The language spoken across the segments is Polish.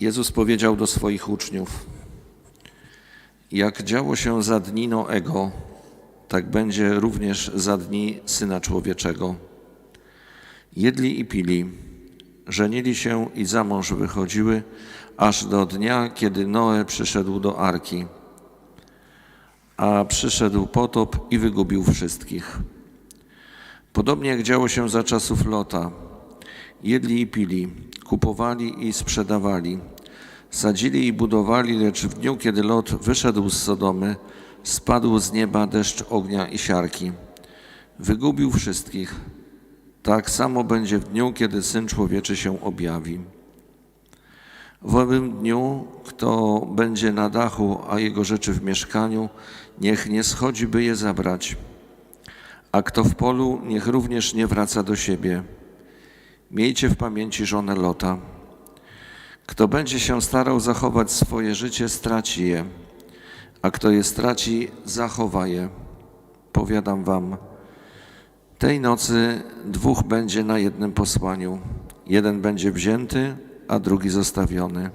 Jezus powiedział do swoich uczniów: Jak działo się za dni Noego, tak będzie również za dni syna człowieczego. Jedli i pili, żenili się i za mąż wychodziły, aż do dnia, kiedy Noe przyszedł do arki. A przyszedł potop i wygubił wszystkich. Podobnie jak działo się za czasów Lota. Jedli i pili, kupowali i sprzedawali, sadzili i budowali, lecz w dniu, kiedy Lot wyszedł z Sodomy, spadł z nieba deszcz ognia i siarki. Wygubił wszystkich. Tak samo będzie w dniu, kiedy Syn Człowieczy się objawi. W owym dniu, kto będzie na dachu, a jego rzeczy w mieszkaniu, niech nie schodzi, by je zabrać. A kto w polu, niech również nie wraca do siebie. Miejcie w pamięci żonę Lota. Kto będzie się starał zachować swoje życie, straci je, a kto je straci, zachowa je. Powiadam wam, tej nocy dwóch będzie na jednym posłaniu. Jeden będzie wzięty, a drugi zostawiony.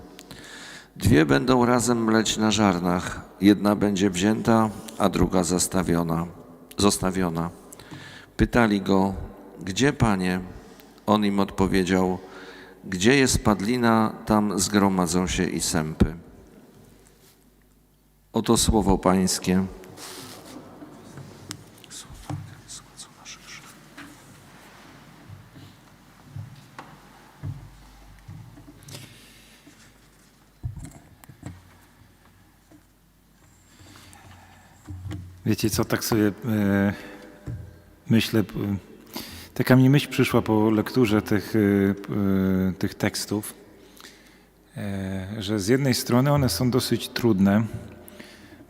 Dwie będą razem mleć na żarnach. Jedna będzie wzięta, a druga zostawiona. Pytali go, gdzie panie? On im odpowiedział, gdzie jest padlina, tam zgromadzą się i sępy. Oto słowo Pańskie. Wiecie co, tak sobie e, myślę, taka mi myśl przyszła po lekturze tych, e, e, tych tekstów, e, że z jednej strony one są dosyć trudne,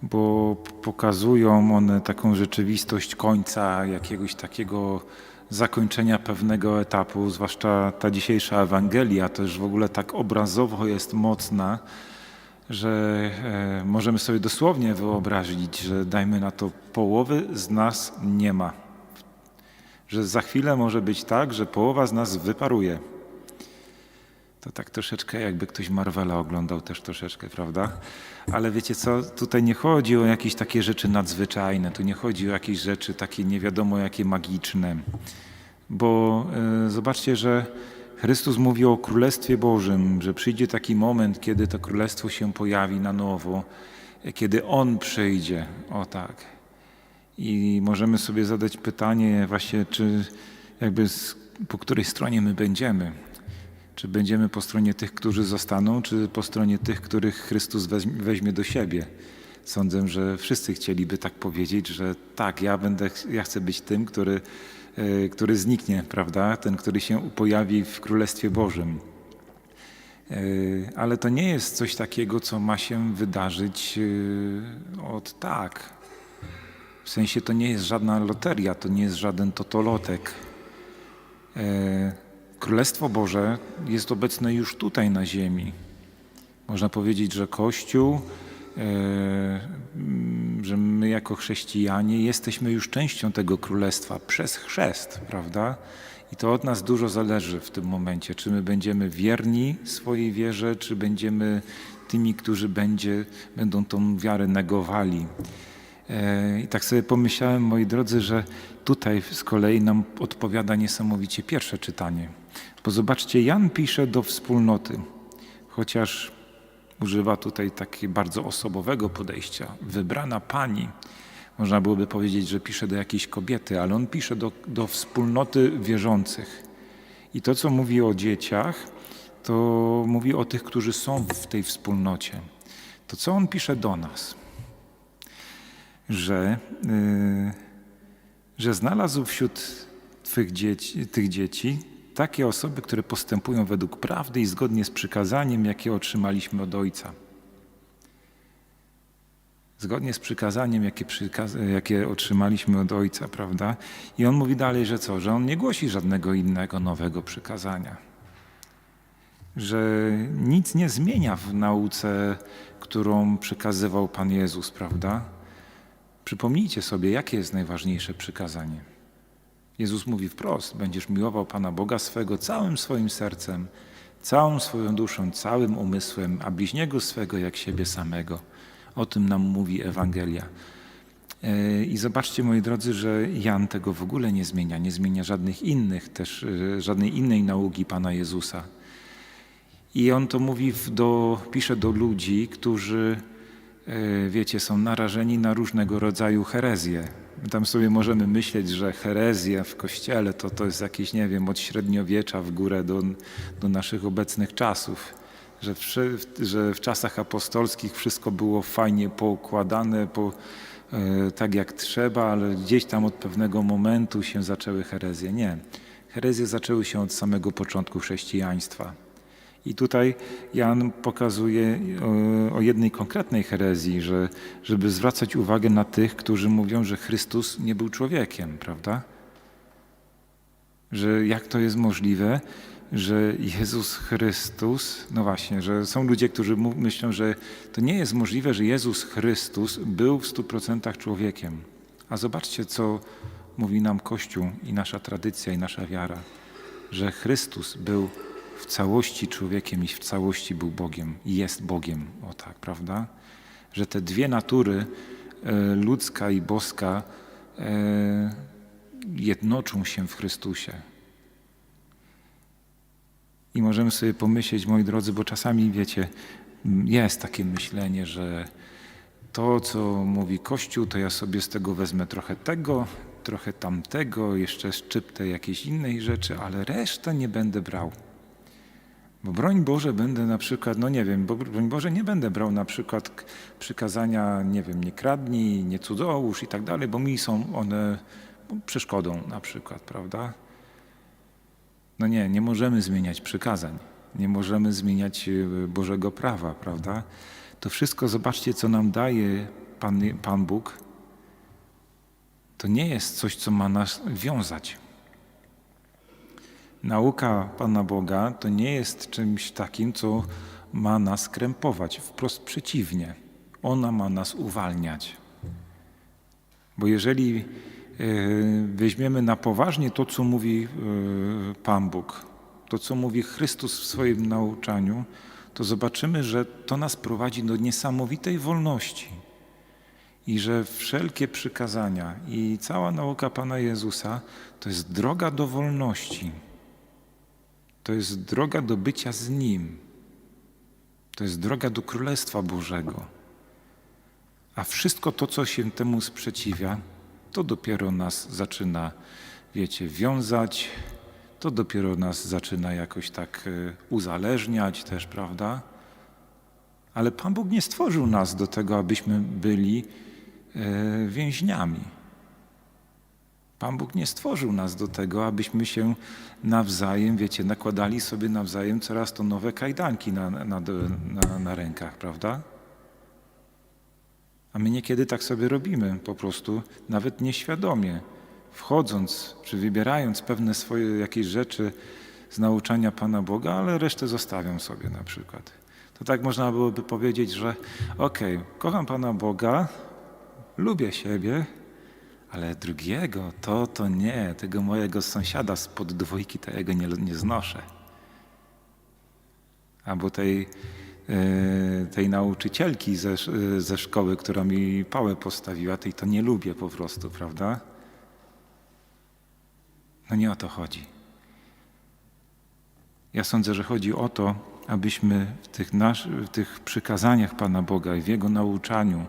bo pokazują one taką rzeczywistość końca, jakiegoś takiego zakończenia pewnego etapu, zwłaszcza ta dzisiejsza Ewangelia też w ogóle tak obrazowo jest mocna, że e, możemy sobie dosłownie wyobrazić, że dajmy na to połowy z nas nie ma. Że za chwilę może być tak, że połowa z nas wyparuje. To tak troszeczkę jakby ktoś Marvela oglądał też troszeczkę, prawda? Ale wiecie co, tutaj nie chodzi o jakieś takie rzeczy nadzwyczajne, tu nie chodzi o jakieś rzeczy takie nie wiadomo jakie magiczne. Bo e, zobaczcie, że Chrystus mówi o Królestwie Bożym, że przyjdzie taki moment, kiedy to Królestwo się pojawi na nowo, kiedy On przyjdzie, o tak. I możemy sobie zadać pytanie właśnie, czy jakby z, po której stronie my będziemy. Czy będziemy po stronie tych, którzy zostaną, czy po stronie tych, których Chrystus weźmie, do siebie. Sądzę, że wszyscy chcieliby tak powiedzieć, że tak, ja będę, ja chcę być tym, który e, który zniknie, prawda? Ten, który się pojawi w Królestwie Bożym. E, Ale to nie jest coś takiego, co ma się wydarzyć e, od tak. W sensie to nie jest żadna loteria, to nie jest żaden totolotek. E, Królestwo Boże jest obecne już tutaj na ziemi. Można powiedzieć, że Kościół, e, że my jako chrześcijanie jesteśmy już częścią tego królestwa przez chrzest, prawda? I to od nas dużo zależy w tym momencie, czy my będziemy wierni swojej wierze, czy będziemy tymi, którzy będzie, będą tą wiarę negowali. E, I tak sobie pomyślałem, moi drodzy, że tutaj z kolei nam odpowiada niesamowicie pierwsze czytanie. Bo zobaczcie, Jan pisze do wspólnoty, chociaż używa tutaj takiego bardzo osobowego podejścia. Wybrana pani, można byłoby powiedzieć, że pisze do jakiejś kobiety, ale on pisze do, do wspólnoty wierzących. I to, co mówi o dzieciach, to mówi o tych, którzy są w tej wspólnocie. To co on pisze do nas? Że, yy, że znalazł wśród twych dzieci, tych dzieci takie osoby, które postępują według prawdy i zgodnie z przykazaniem, jakie otrzymaliśmy od Ojca. Zgodnie z przykazaniem, jakie, przykaz- jakie otrzymaliśmy od Ojca, prawda? I on mówi dalej, że co? Że on nie głosi żadnego innego nowego przykazania. Że nic nie zmienia w nauce, którą przekazywał Pan Jezus, prawda? Przypomnijcie sobie, jakie jest najważniejsze przykazanie. Jezus mówi wprost: Będziesz miłował Pana Boga swego całym swoim sercem, całą swoją duszą, całym umysłem, a bliźniego swego jak siebie samego. O tym nam mówi Ewangelia. E, I zobaczcie, moi drodzy, że Jan tego w ogóle nie zmienia, nie zmienia żadnych innych, też e, żadnej innej nauki Pana Jezusa. I on to mówi, do, pisze do ludzi, którzy, wiecie, są narażeni na różnego rodzaju herezje. Tam sobie możemy myśleć, że herezja w kościele to, to jest jakieś, nie wiem, od średniowiecza w górę do, do naszych obecnych czasów. Że w, że w czasach apostolskich wszystko było fajnie poukładane, po, e, tak jak trzeba, ale gdzieś tam od pewnego momentu się zaczęły herezje. Nie. Herezje zaczęły się od samego początku chrześcijaństwa. I tutaj Jan pokazuje o, o jednej konkretnej herezji, że żeby zwracać uwagę na tych, którzy mówią, że Chrystus nie był człowiekiem, prawda? Że jak to jest możliwe, że Jezus Chrystus, no właśnie, że są ludzie, którzy myślą, że to nie jest możliwe, że Jezus Chrystus był w stu procentach człowiekiem. A zobaczcie, co mówi nam Kościół i nasza tradycja i nasza wiara, że Chrystus był w całości człowiekiem i w całości był Bogiem i jest Bogiem, o tak, prawda? Że te dwie natury, e, ludzka i boska, e, jednoczą się w Chrystusie. I możemy sobie pomyśleć, moi drodzy, bo czasami, wiecie, jest takie myślenie, że to, co mówi Kościół, to ja sobie z tego wezmę trochę tego, trochę tamtego, jeszcze szczyptę jakiejś innej rzeczy, ale resztę nie będę brał. Bo broń Boże będę na przykład, no nie wiem, bo broń Boże nie będę brał na przykład przykazania, nie wiem, nie kradnij, nie cudzołóż i tak dalej, bo mi są one przeszkodą na przykład, prawda? No nie, nie możemy zmieniać przykazań, nie możemy zmieniać e, Bożego prawa, prawda? To wszystko, zobaczcie, co nam daje Pan, Pan Bóg, to nie jest coś, co ma nas wiązać. Nauka Pana Boga to nie jest czymś takim, co ma nas krępować. Wprost przeciwnie. Ona ma nas uwalniać. Bo jeżeli e, weźmiemy na poważnie to, co mówi e, Pan Bóg, to, co mówi Chrystus w swoim nauczaniu, to zobaczymy, że to nas prowadzi do niesamowitej wolności. I że wszelkie przykazania i cała nauka Pana Jezusa to jest droga do wolności. To jest droga do bycia z Nim. To jest droga do Królestwa Bożego. A wszystko to, co się temu sprzeciwia, to dopiero nas zaczyna, wiecie, wiązać, to dopiero nas zaczyna jakoś tak e, uzależniać też, prawda? Ale Pan Bóg nie stworzył nas do tego, abyśmy byli e, więźniami. Pan Bóg nie stworzył nas do tego, abyśmy się nawzajem, wiecie, nakładali sobie nawzajem coraz to nowe kajdanki na, na, na, na rękach, prawda? A my niekiedy tak sobie robimy, po prostu nawet nieświadomie, wchodząc czy wybierając pewne swoje jakieś rzeczy z nauczania Pana Boga, ale resztę zostawiam sobie na przykład. To tak można byłoby powiedzieć, że okej, kocham Pana Boga, lubię siebie, ale drugiego to, to nie, tego mojego sąsiada spod dwójki, to ja go nie, nie znoszę. Albo tej, e, tej nauczycielki ze, e, ze szkoły, która mi pałę postawiła, tej to nie lubię po prostu, prawda? No nie o to chodzi. Ja sądzę, że chodzi o to, abyśmy w tych, nasz, w tych przykazaniach Pana Boga i w Jego nauczaniu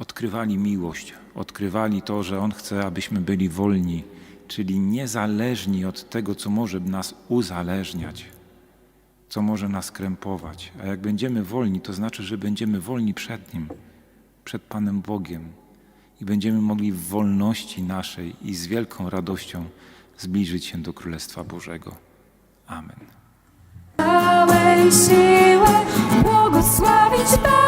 odkrywali miłość, odkrywali to, że On chce, abyśmy byli wolni, czyli niezależni od tego, co może nas uzależniać, co może nas krępować. A jak będziemy wolni, to znaczy, że będziemy wolni przed Nim, przed Panem Bogiem i będziemy mogli w wolności naszej i z wielką radością zbliżyć się do Królestwa Bożego. Amen. całej siły błogosławić Twój